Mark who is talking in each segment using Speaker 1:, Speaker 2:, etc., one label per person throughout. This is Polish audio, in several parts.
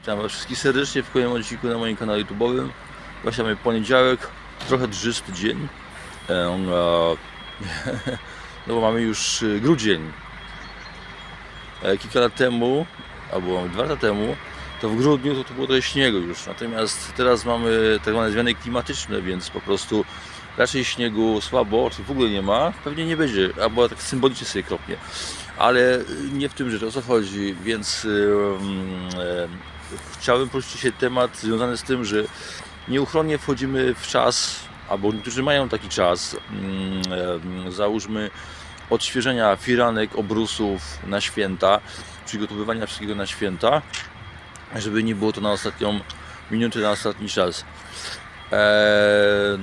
Speaker 1: Witam Was wszystkich serdecznie w kolejnym odcinku na moim kanale YouTube'owym. Właśnie mamy poniedziałek, trochę drzysty dzień. Em, e, No bo mamy już e, grudzień. E, Kilka lat temu, albo dwa lata temu, to w grudniu to, to było trochę śniegu już. Natomiast teraz mamy tak zwane zmiany klimatyczne, więc po prostu raczej śniegu słabo, czy w ogóle nie ma. Pewnie nie będzie, albo tak symbolicznie sobie kropnie. Ale nie w tym rzecz, o co chodzi, więc em, em, chciałbym poruszyć się temat związany z tym, że nieuchronnie wchodzimy w czas, albo niektórzy mają taki czas, mm, załóżmy odświeżenia firanek, obrusów na święta, przygotowywania wszystkiego na święta, żeby nie było to na ostatnią minutę, na ostatni czas. Eee,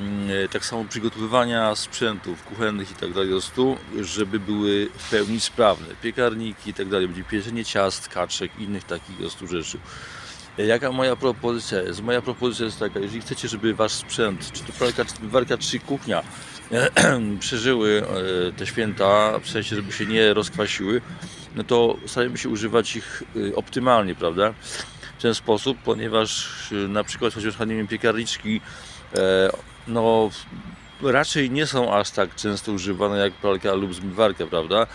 Speaker 1: tak samo przygotowywania sprzętów kuchennych i tak dalej do stu, żeby były w pełni sprawne. Piekarniki i tak dalej, będzie pieczenie ciast, kaczek i innych takich do stu rzeczy. E, Jaka moja propozycja jest? Moja propozycja jest taka, jeżeli chcecie, żeby wasz sprzęt, czy to pralka, czy warka, czy kuchnia przeżyły e, te święta, w sensie, żeby się nie rozkwasiły, no to starajmy się używać ich e, optymalnie, prawda? w ten sposób, ponieważ na przykład chociaż nie piekarniczki e, no raczej nie są aż tak często używane jak pralka lub zmywarka, prawda?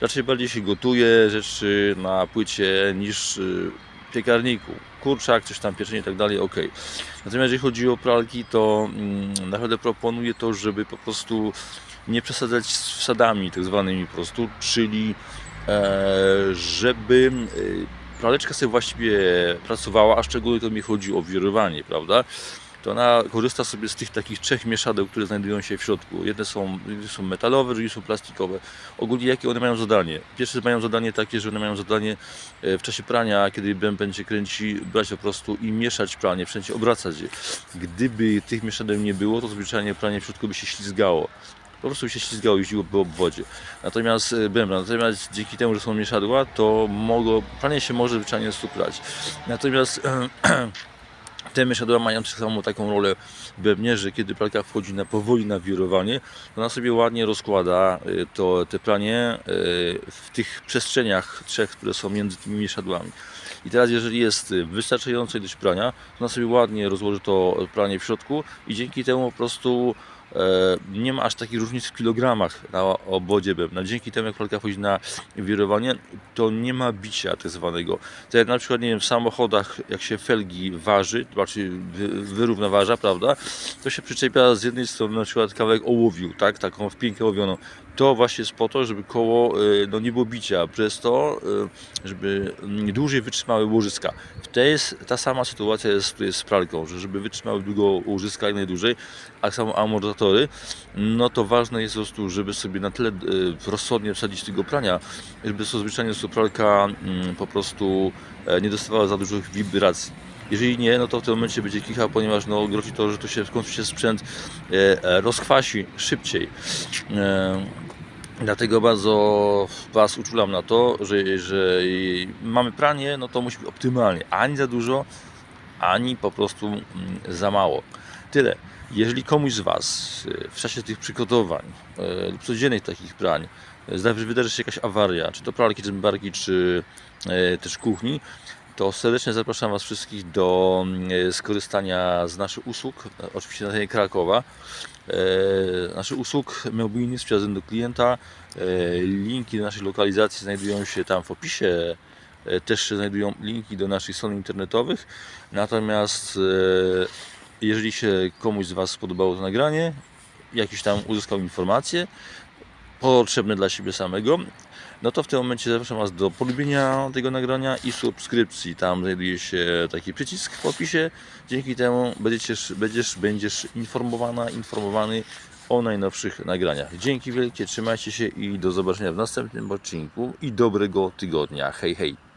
Speaker 1: Raczej bardziej się gotuje rzeczy na płycie niż y, w piekarniku. Kurczak, coś tam pieczenie i tak dalej, ok. Natomiast jeżeli chodzi o pralki, to mm, naprawdę proponuję to, żeby po prostu nie przesadzać z wsadami tak zwanymi po prostu, czyli e, żeby e, praleczka sobie właściwie pracowała, a szczególnie to mi chodzi o wirowanie, prawda? To ona korzysta sobie z tych takich trzech mieszadeł, które znajdują się w środku. Jedne są, są metalowe, drugie są plastikowe. Ogólnie jakie one mają zadanie? Pierwsze mają zadanie takie, że one mają zadanie e, w czasie prania, kiedy bęben się kręci, brać po prostu i mieszać pranie, wszędzie obracać je. Gdyby tych mieszadeł nie było, to zwyczajnie pranie w środku by się ślizgało po prostu się ślizgało, jeździło po obwodzie. Natomiast e, bębna, natomiast dzięki temu, że są mieszadła, to mogło, pranie się może zwyczajnie stuprać. Natomiast te mieszadła mają tak samo taką rolę w bębnie, że kiedy pralka wchodzi na powoli na wirowanie, to ona sobie ładnie rozkłada y, to, te pranie y, w tych przestrzeniach trzech, które są między tymi mieszadłami. I teraz jeżeli jest y, wystarczająca ilość prania, to ona sobie ładnie rozłoży to pranie w środku i dzięki temu po prostu nie ma aż takich różnic w kilogramach na obwodzie bębna. Dzięki temu jak pralka wchodzi na wirowanie, to nie ma bicia tak zwanego. Tak jak na przykład nie wiem, w samochodach jak się felgi waży, to znaczy wy- wyrównoważa, prawda, to się przyczepia z jednej strony na przykład kawałek ołowiu, tak, taką wpinkę ołowioną. To właśnie jest po to, żeby koło y, no, nie było bicia, przez to, y, żeby dłużej wytrzymały łożyska. Tej jest, ta sama sytuacja jest tutaj z pralką, że żeby wytrzymały długo łożyska jak najdłużej, a samo amortyzatory, no to ważne jest po prostu, żeby sobie na tyle y, rozsądnie wsadzić tego prania, żeby to zwyczajnie to pralka mm, po prostu e, nie dostawała za dużych wibracji. Jeżeli nie, no to w tym momencie będzie kicha, ponieważ no, grozi to, że to się w końcu się sprzęt e, e, rozkwasi szybciej. E, Dlatego bardzo Was uczulam na to, że, że mamy pranie, no to musi być optymalnie. Ani za dużo, ani po prostu mm, za mało. Tyle. Jeżeli komuś z Was e, w czasie tych przygotowań e, lub codziennych takich prań e, zdarzy się jakaś awaria, czy to pralki, czy zmywarki, czy też kuchni, to serdecznie zapraszam Was wszystkich do mm, skorzystania z naszych usług, e, oczywiście na terenie Krakowa. E, naszych usług mobilnych z przyjazdem do klienta. E, Linki do naszej lokalizacji znajdują się tam w opisie. E, Też się znajdują linki do naszych stron internetowych. Natomiast e, jeżeli się komuś z Was spodobało to nagranie, jakieś tam uzyskał informacje potrzebne dla siebie samego, no to w tym momencie zapraszam Was do polubienia tego nagrania i subskrypcji. Tam znajduje się taki przycisk w opisie. Dzięki temu będziesz, będziesz, będziesz informowana, informowany o najnowszych nagraniach. Dzięki wielkie, trzymajcie się i do zobaczenia w następnym odcinku i dobrego tygodnia. Hej, hej!